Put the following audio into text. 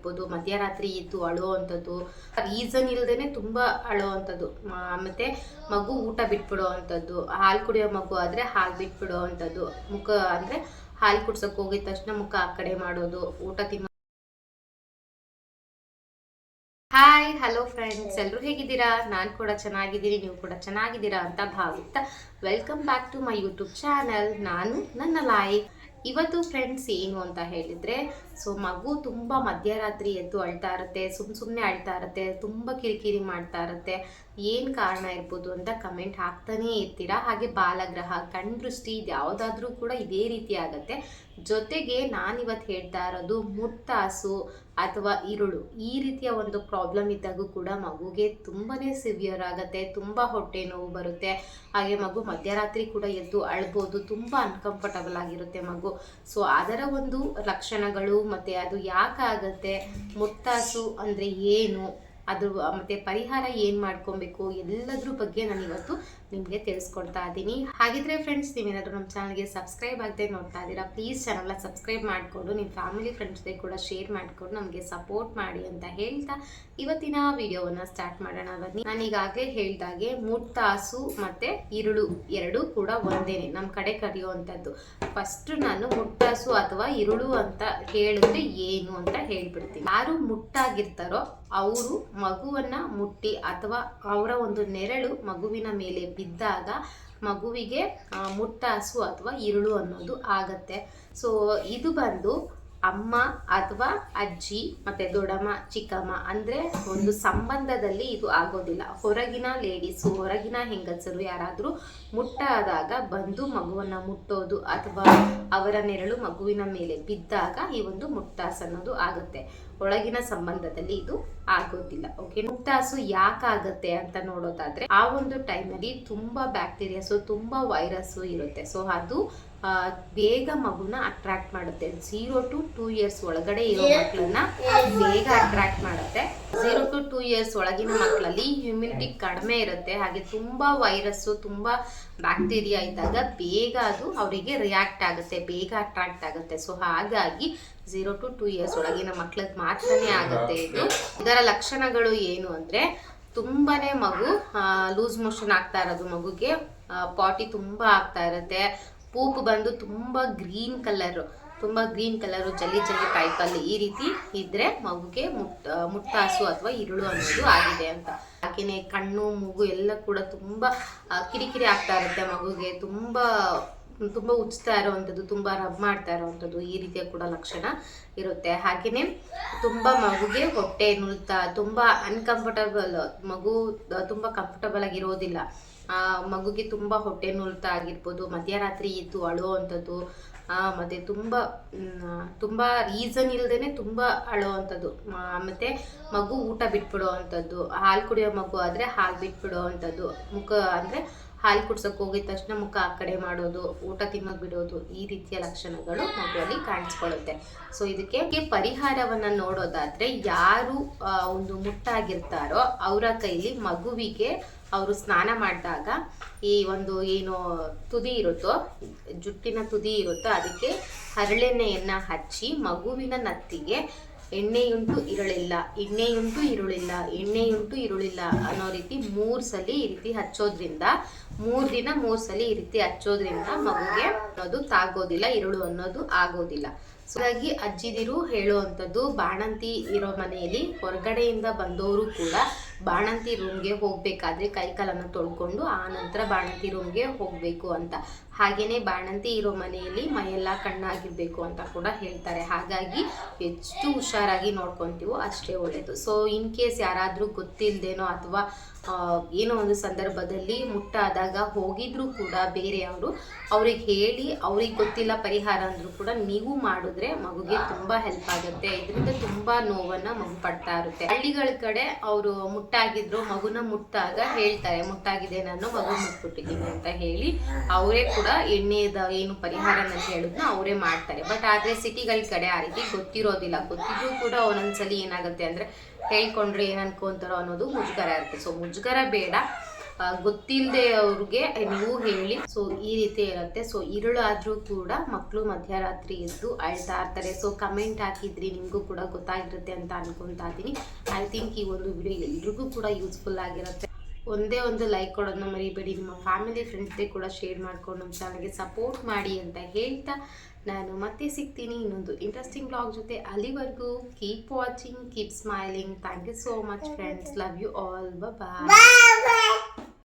ಆಗಿರ್ಬೋದು ಮಧ್ಯರಾತ್ರಿ ಎದ್ದು ಅಳುವಂಥದ್ದು ರೀಸನ್ ಇಲ್ಲದೇ ತುಂಬಾ ಅಳೋ ಅಂಥದ್ದು. ಮತ್ತೆ ಮಗು ಊಟ ಬಿಟ್ಬಿಡೋ ಅಂಥದ್ದು. ಹಾಲು ಕುಡಿಯೋ ಮಗು ಆದ್ರೆ ಹಾಲು ಬಿಟ್ಬಿಡೋ ಅಂಥದ್ದು. ಮುಖ ಅಂದ್ರೆ ಹಾಲು ಕುಡ್ಸೋಕೆ ಹೋಗಿದ ತಕ್ಷಣ ಮುಖ ಆ ಕಡೆ ಮಾಡೋದು, ಊಟ ತಿನ್ನೋ. ಹಾಯ್ ಹಲೋ ಫ್ರೆಂಡ್ಸ್ ಎಲ್ಲರೂ ಹೇಗಿದ್ದೀರಾ? ನಾನು ಕೂಡ ಚೆನ್ನಾಗಿದ್ದೀನಿ, ನೀವು ಕೂಡ ಚೆನ್ನಾಗಿದ್ದೀರಾ ಅಂತ ಭಾವಿಸ್ತಾ. Welcome back to my YouTube channel ನಾನು ನನ್ನ ಲಾಯ್ ಇವತ್ತು ಫ್ರೆಂಡ್ಸ್ ಏನು ಅಂತ ಹೇಳಿದ್ರೆ ಸೊ ಮಗು ತುಂಬ ಮಧ್ಯರಾತ್ರಿ ಎದ್ದು ಅಳ್ತಾ ಇರುತ್ತೆ ಸುಮ್ ಸುಮ್ಮನೆ ಅಳ್ತಾ ಇರುತ್ತೆ, ತುಂಬ ಕಿರಿಕಿರಿ ಮಾಡ್ತಾ ಇರುತ್ತೆ. ಏನು ಕಾರಣ ಇರ್ಬೋದು ಅಂತ ಕಮೆಂಟ್ ಹಾಕ್ತಾನೇ ಇರ್ತೀರಾ? ಹಾಗೆ ಬಾಲಗ್ರಹ, ಕಣ್ದೃಷ್ಟಿ ಇದು ಯಾವುದಾದ್ರೂ ಕೂಡ ಇದೇ ರೀತಿ ಆಗುತ್ತೆ. ಜೊತೆಗೆ ನಾನಿವತ್ತು ಹೇಳ್ತಾ ಇರೋದು ಮುತ್ತಾಸು ಅಥವಾ ಇರುಳು, ಈ ರೀತಿಯ ಒಂದು ಪ್ರಾಬ್ಲಮ್ ಇದ್ದಾಗೂ ಕೂಡ ಮಗುಗೆ ತುಂಬಾ ಸಿವಿಯರ್ ಆಗುತ್ತೆ, ತುಂಬ ಹೊಟ್ಟೆ ನೋವು ಬರುತ್ತೆ. ಹಾಗೆ ಮಗು ಮಧ್ಯರಾತ್ರಿ ಕೂಡ ಎದ್ದು ಅಳ್ಬೋದು, ತುಂಬ ಅನ್ಕಂಫರ್ಟಬಲ್ ಆಗಿರುತ್ತೆ ಮಗು. ಸೊ ಅದರ ಒಂದು ಲಕ್ಷಣಗಳು ಮತ್ತು ಅದು ಯಾಕಾಗತ್ತೆ? ಮುತ್ತಾಸು ಅಂದರೆ ಏನು? ಅದು ಮತ್ತೆ ಪರಿಹಾರ ಏನ್ ಮಾಡ್ಕೊಬೇಕು, ಎಲ್ಲದ್ರ ಬಗ್ಗೆ ನಾನು ಇವತ್ತು ನಿಮಗೆ ತಿಳಿಸ್ಕೊಡ್ತಾ ಇದ್ದೀನಿ. ಹಾಗಿದ್ರೆ ಫ್ರೆಂಡ್ಸ್ ನೀವೇನಾದ್ರೂ ನಮ್ಮ ಚಾನಲ್ಗೆ ಸಬ್ಸ್ಕ್ರೈಬ್ ಆಗದೆ ನೋಡ್ತಾ ಇದ್ದೀರಾ ಪ್ಲೀಸ್ ಚಾನಲ್ನ ಸಬ್ಸ್ಕ್ರೈಬ್ ಮಾಡಿಕೊಂಡು ನಿಮ್ಮ ಫ್ಯಾಮಿಲಿ ಫ್ರೆಂಡ್ಸ್ ಫ್ರೆಂಡ್ಸ್ಗೆ ಕೂಡ ಶೇರ್ ಮಾಡಿಕೊಂಡು ನಮಗೆ ಸಪೋರ್ಟ್ ಮಾಡಿ ಅಂತ ಹೇಳ್ತಾ ಇವತ್ತಿನ ವಿಡಿಯೋವನ್ನ ಸ್ಟಾರ್ಟ್ ಮಾಡೋಣ ಬನ್ನಿ. ನಾನು ಈಗಾಗಲೇ ಹೇಳ್ದಾಗೆ ಮುಟ್ಟಾಸು ಮತ್ತೆ ಇರುಳು ಎರಡೂ ಕೂಡ ಒಂದೇನೆ ನಮ್ಮ ಕಡೆ ಕರೆಯುವಂಥದ್ದು. ಫಸ್ಟ್ ನಾನು ಮುಟ್ಟಾಸು ಅಥವಾ ಇರುಳು ಅಂತ ಹೇಳಿದ್ರೆ ಏನು ಅಂತ ಹೇಳ್ಬಿಡ್ತೀನಿ. ಯಾರು ಮುಟ್ಟಾಗಿರ್ತಾರೋ ಅವರು ಮಗುವನ್ನ ಮುಟ್ಟಿ ಅಥವಾ ಅವರ ಒಂದು ನೆರಳು ಮಗುವಿನ ಮೇಲೆ ಬಿದ್ದಾಗ ಮಗುವಿಗೆ ಮುಟ್ಟಾಸು ಅಥವಾ ಇರುಳು ಅನ್ನೋದು ಆಗತ್ತೆ. ಸೊ ಇದು ಬಂದು ಅಮ್ಮ ಅಥವಾ ಅಜ್ಜಿ ಮತ್ತೆ ದೊಡ್ಡಮ್ಮ, ಚಿಕ್ಕಮ್ಮ ಅಂದ್ರೆ ಒಂದು ಸಂಬಂಧದಲ್ಲಿ ಇದು ಆಗೋದಿಲ್ಲ. ಹೊರಗಿನ ಲೇಡೀಸು ಹೊರಗಿನ ಹೆಂಗಸರು ಯಾರಾದರೂ ಮುಟ್ಟಾದಾಗ, ಬಂದು ಮಗುವನ್ನ ಮುಟ್ಟೋದು ಅಥವಾ ಅವರ ನೆರಳು ಮಗುವಿನ ಮೇಲೆ ಬಿದ್ದಾಗ ಈ ಒಂದು ಮುಟ್ಟಾಸು ಅನ್ನೋದು ಆಗುತ್ತೆ. ಒಳಗಿನ ಸಂಬಂಧದಲ್ಲಿ ಇದು ಆಗೋದಿಲ್ಲ ಓಕೆ ಮುಕ್ತಾಸು ಯಾಕಾಗತ್ತೆ ಅಂತ ನೋಡೋದಾದ್ರೆ, ಆ ಒಂದು ಟೈಮಲ್ಲಿ ತುಂಬಾ ಬ್ಯಾಕ್ಟೀರಿಯಾಸು ತುಂಬಾ ವೈರಸ್ಸು ಇರುತ್ತೆ. ಸೊ ಅದು ಬೇಗ ಮಗುನ ಅಟ್ರಾಕ್ಟ್ ಮಾಡುತ್ತೆ. ಝೀರೋ ಟು ಟೂ ಇಯರ್ಸ್ ಒಳಗಡೆ ಇರೋ ಮಕ್ಕಳನ್ನ ಬೇಗ ಅಟ್ರಾಕ್ಟ್ ಮಾಡುತ್ತೆ. ಝೀರೋ ಟು ಟೂ ಇಯರ್ಸ್ ಒಳಗಿನ ಮಕ್ಕಳಲ್ಲಿ ಹ್ಯುಮಿನಿಟಿ ಕಡಿಮೆ ಇರುತ್ತೆ. ಹಾಗೆ ತುಂಬಾ ವೈರಸ್ಸು ತುಂಬಾ ಬ್ಯಾಕ್ಟೀರಿಯಾ ಇದ್ದಾಗ ಬೇಗ ಅದು ಅವರಿಗೆ ರಿಯಾಕ್ಟ್ ಆಗುತ್ತೆ, ಬೇಗ ಅಟ್ರಾಕ್ಟ್ ಆಗುತ್ತೆ. ಸೊ ಹಾಗಾಗಿ ಝೀರೋ ಟು ಟೂ ಇಯರ್ಸ್ ಒಳಗಿನ ಮಕ್ಳಿಗೆ ಮಾತ್ರನೇ ಆಗುತ್ತೆ ಇದು. ಇದರ ಲಕ್ಷಣಗಳು ಏನು ಅಂದ್ರೆ ತುಂಬಾನೇ ಮಗು ಲೂಸ್ ಮೋಷನ್ ಆಗ್ತಾ ಇರೋದು. ಮಗುಗೆ ಪಾಟಿ ತುಂಬಾ ಆಗ್ತಾ ಇರುತ್ತೆ. ಪೂಪ್ ಬಂದು ತುಂಬಾ ಗ್ರೀನ್ ಕಲರ್ ತುಂಬಾ green colour jelly jelly type ಅಲ್ಲಿ ಈ ರೀತಿ ಇದ್ರೆ ಮಗುಗೆ ಮುಟ್ ಮುಟ್ಟಾಸು ಅಥವಾ ಇರುಳು ಅನ್ನೋದು ಆಗಿದೆ ಅಂತ. ಹಾಗೇನೆ ಕಣ್ಣು ಮೂಗು ಎಲ್ಲ ಕೂಡ ತುಂಬಾ ಕಿರಿಕಿರಿ ಆಗ್ತಾ ಇರುತ್ತೆ ಮಗುಗೆ. ತುಂಬಾ ತುಂಬಾ ಉಚ್ತಾ ಇರೋವಂಥದ್ದು, ತುಂಬ ರಬ್ ಮಾಡ್ತಾ ಇರೋವಂಥದ್ದು ಈ ರೀತಿಯ ಕೂಡ ಲಕ್ಷಣ ಇರುತ್ತೆ. ಹಾಗೆಯೇ ತುಂಬ ಮಗುಗೆ ಹೊಟ್ಟೆ ನುಲ್ತಾ ತುಂಬ ಅನ್ಕಂಫರ್ಟಬಲ್ ಮಗು, ತುಂಬಾ ಕಂಫರ್ಟಬಲ್ ಆಗಿರೋದಿಲ್ಲ ಆ, ಮಗುಗೆ ತುಂಬಾ ಹೊಟ್ಟೆ ನೋಲ್ತಾ ಆಗಿರ್ಬೋದು ಮಧ್ಯರಾತ್ರಿ ಎದ್ದು ಅಳುವಂಥದ್ದು ಆ, ಮತ್ತೆ ತುಂಬಾ ತುಂಬಾ ರೀಸನ್ ಇಲ್ದೇನೆ ತುಂಬಾ ಅಳುವಂಥದ್ದು ಮ- ಮತ್ತೆ ಮಗು ಊಟ ಬಿಟ್ಬಿಡೋ ಅಂಥದ್ದು ಹಾಲು ಕುಡಿಯೋ ಮಗು ಆದ್ರೆ ಹಾಲು ಬಿಟ್ಬಿಡೋ ಅಂಥದ್ದು ಮುಖ ಅಂದ್ರೆ ಹಾಲು ಕುಡ್ಸಕ್ ಹೋಗಿದ ತಕ್ಷಣ ಮುಖ ಆ ಕಡೆ ಮಾಡೋದು ಊಟ ತಿನ್ನೋದು ಬಿಡೋದು ಈ ರೀತಿಯ ಲಕ್ಷಣಗಳು ಮಗುವಲ್ಲಿ ಕಾಣಿಸ್ಕೊಳ್ಳುತ್ತೆ. ಸೊ ಇದಕ್ಕೆ ಪರಿಹಾರವನ್ನ ನೋಡೋದಾದ್ರೆ ಯಾರು ಒಂದು ಮುಟ್ಟಾಗಿರ್ತಾರೋ ಅವರ ಕೈಲಿ ಮಗುವಿಗೆ ಅವರು ಸ್ನಾನ ಮಾಡಿದಾಗ ಈ ಒಂದು ಏನು ತುದಿ ಇರುತ್ತೋ, ಜುಟ್ಟಿನ ತುದಿ ಇರುತ್ತೋ, ಅದಕ್ಕೆ ಹರಳೆಣ್ಣೆಯನ್ನು ಹಚ್ಚಿ ಮಗುವಿನ ನತ್ತಿಗೆ ಎಣ್ಣೆಯುಂಟು ಇರಳಿಲ್ಲ, ಎಣ್ಣೆಯುಂಟು ಇರುಳಿಲ್ಲ ಎಣ್ಣೆಯುಂಟು ಇರುಳಿಲ್ಲ ಅನ್ನೋ ರೀತಿ ಮೂರು ಸಲಿ ಈ ರೀತಿ ಹಚ್ಚೋದ್ರಿಂದ, ಮೂರು ದಿನ ಮೂರು ಸಲಿ ಈ ರೀತಿ ಹಚ್ಚೋದ್ರಿಂದ ಮಗುಗೆ ಅನ್ನೋದು ತಾಗೋದಿಲ್ಲ, ಇರುಳು ಅನ್ನೋದು ಆಗೋದಿಲ್ಲ. ಹಾಗಾಗಿ ಅಜ್ಜಿದಿರು ಹೇಳುವಂಥದ್ದು, ಬಾಣಂತಿ ಇರೋ ಮನೆಯಲ್ಲಿ ಹೊರಗಡೆಯಿಂದ ಬಂದವರು ಕೂಡ ಬಾಣಂತಿ ರೂಮ್ಗೆ ಹೋಗ್ಬೇಕಾದ್ರೆ ಕೈಕಾಲನ್ನು ತೊಳ್ಕೊಂಡು ಆ ನಂತರ ಬಾಣಂತಿ ರೂಮ್ಗೆ ಹೋಗಬೇಕು ಅಂತ. ಹಾಗೇನೆ ಬಾಣಂತಿ ಇರೋ ಮನೆಯಲ್ಲಿ ಮೈಯೆಲ್ಲ ಕಣ್ಣಾಗಿರಬೇಕು ಅಂತ ಕೂಡ ಹೇಳ್ತಾರೆ. ಹಾಗಾಗಿ ಎಷ್ಟು ಹುಷಾರಾಗಿ ನೋಡ್ಕೊಂತೀವೋ ಅಷ್ಟೇ ಒಳ್ಳೇದು. ಸೊ ಇನ್ ಕೇಸ್ ಯಾರಾದ್ರೂ ಗೊತ್ತಿಲ್ಲದೇನೋ ಅಥವಾ ಏನೋ ಒಂದು ಸಂದರ್ಭದಲ್ಲಿ ಮುಟ್ಟಾದಾಗ ಹೋಗಿದ್ರು ಕೂಡ ಬೇರೆಯವರು ಅವ್ರಿಗೆ ಹೇಳಿ, ಅವ್ರಿಗೆ ಗೊತ್ತಿಲ್ಲ ಪರಿಹಾರ ಅಂದರೂ ಕೂಡ ನೀವು ಮಾಡಿದ್ರೆ ಮಗುಗೆ ತುಂಬಾ ಹೆಲ್ಪ್ ಆಗುತ್ತೆ. ಇದರಿಂದ ತುಂಬಾ ನೋವನ್ನ ಮಗು ಪಡ್ತಾ ಇರುತ್ತೆ. ಹಳ್ಳಿಗಳ ಕಡೆ ಅವರು ಮುಟ್ಟಾಗಿದ್ರು, ಮಗುನ ಮುಟ್ಟಾಗ ಹೇಳ್ತಾರೆ, ಮುಟ್ಟಾಗಿದೆ ನಾನು, ಮಗು ಮುಟ್ಬಿಟ್ಟಿದ್ದೀನಿ ಅಂತ ಹೇಳಿ ಅವರೇ ಕೂಡ ಎಣ್ಣೆದ ಏನು ಪರಿಹಾರ ಅಂತ ಹೇಳಿದ್ನ ಅವರೇ ಮಾಡ್ತಾರೆ. ಬಟ್ ಆದ್ರೆ ಸಿಟಿಗಳ ಕಡೆ ಆ ರೀತಿ ಗೊತ್ತಿರೋದಿಲ್ಲ. ಗೊತ್ತಿದ್ರು ಕೂಡ ಒಂದೊಂದ್ಸಲಿ ಏನಾಗುತ್ತೆ ಅಂದ್ರೆ ಹೇಳ್ಕೊಂಡ್ರೆ ಏನು ಅನ್ಕೊಂತಾರೋ ಅನ್ನೋದು ಮುಜುಗರ ಇರುತ್ತೆ. ಸೊ ಮುಜುಗರ ಬೇಡ. ಗೊತ್ತಿಲ್ಲದೆ ಅವ್ರಿಗೆ ನೀವು ಹೇಳಿ. ಸೊ ಈ ರೀತಿ ಇರುತ್ತೆ. ಸೊ ಇರುಳಾದರೂ ಕೂಡ ಮಕ್ಕಳು ಮಧ್ಯರಾತ್ರಿ ಎದ್ದು ಅಳ್ತಾ ಇರ್ತಾರೆ. ಸೊ ಕಮೆಂಟ್ ಹಾಕಿದ್ರಿ ನಿಮಗೂ ಕೂಡ ಗೊತ್ತಾಗಿರುತ್ತೆ ಅಂತ ಅನ್ಕೊಂತಾ ಇದ್ದೀನಿ. ಐ ಥಿಂಕ್ ಈ ಒಂದು ವಿಡಿಯೋ ಎಲ್ರಿಗೂ ಕೂಡ ಯೂಸ್ಫುಲ್ ಆಗಿರುತ್ತೆ. ಒಂದೇ ಒಂದು ಲೈಕ್ ಕೊಡೋದನ್ನ ಮರಿಬೇಡಿ. ನಿಮ್ಮ ಫ್ಯಾಮಿಲಿ ಫ್ರೆಂಡ್ಸ್ಗೆ ಕೂಡ ಶೇರ್ ಮಾಡ್ಕೊಂಡು ನಮ್ಮ ಚಾನಲ್ಗೆ ಸಪೋರ್ಟ್ ಮಾಡಿ ಅಂತ ಹೇಳ್ತಾ ನಾನು ಮತ್ತೆ ಸಿಗ್ತೀನಿ ಇನ್ನೊಂದು ಇಂಟ್ರೆಸ್ಟಿಂಗ್ ಬ್ಲಾಗ್ ಜೊತೆ. ಅಲ್ಲಿವರೆಗೂ keep watching keep smiling thank you so much friends love you all bye.